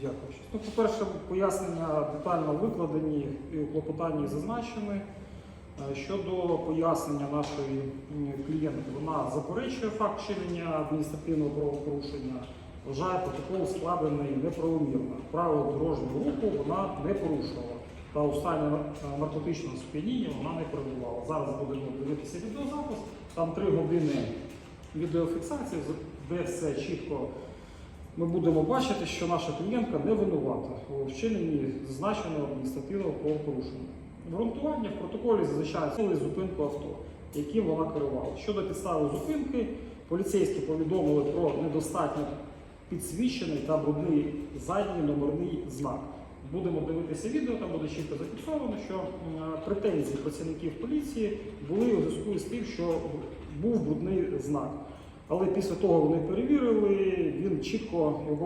Дякую. Ну, по-перше, пояснення детально викладені і у клопотанні зазначені. Е, Щодо пояснення нашої клієнтки, вона заперечує факт вчинення адміністративного правопорушення, вважає протокол складений неправомірно. Правила дорожнього руху вона не порушувала. Та у стані е, наркотичного сп'яніння вона не перебувала. Зараз будемо дивитися відеозапис. Там три години відеофіксації, де все чітко ми будемо бачити, що наша клієнтка не винувата у вчиненні зазначеного адміністративного правопорушення. Обґрунтування в протоколі зазначається зупинку авто, яким вона керувала. Щодо підстави зупинки, поліцейські повідомили про недостатньо підсвічений та брудний задній номерний знак. Будемо дивитися відео, там буде чітко зафіксовано, що претензії працівників поліції були у зв'язку з тим, що був брудний знак. Але після того вони перевірили, Tico, eu